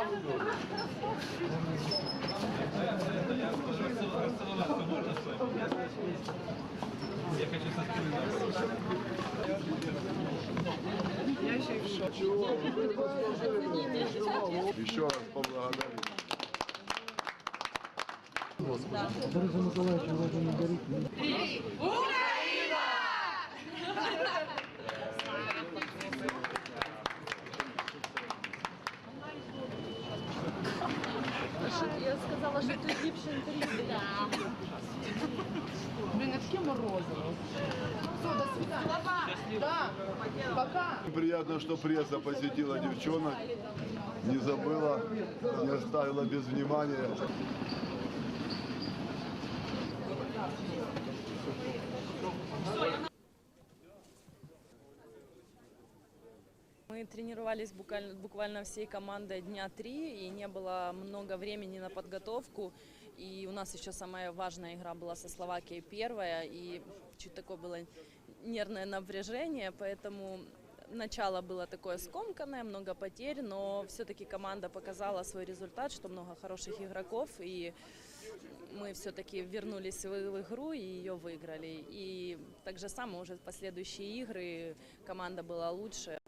Я хочу со спины Еще раз поблагодарим. Я сказала, що тут ліпше інтерв'ю. Блин, а таке морозиво. Все, до свидания. Да. Пока. Приятно, что пресса посетила девчонок, не забыла, не оставила без внимания. Тренировались буквально, буквально всей командой дня три, и не было много времени на подготовку. И у нас еще самая важная игра была со Словакией первая, и чуть такое было нервное напряжение, поэтому начало было такое скомканное, много потерь, но все-таки команда показала свой результат, что много хороших игроков, и мы все-таки вернулись в, игру и ее выиграли. И так же самое уже последующие игры команда была лучше.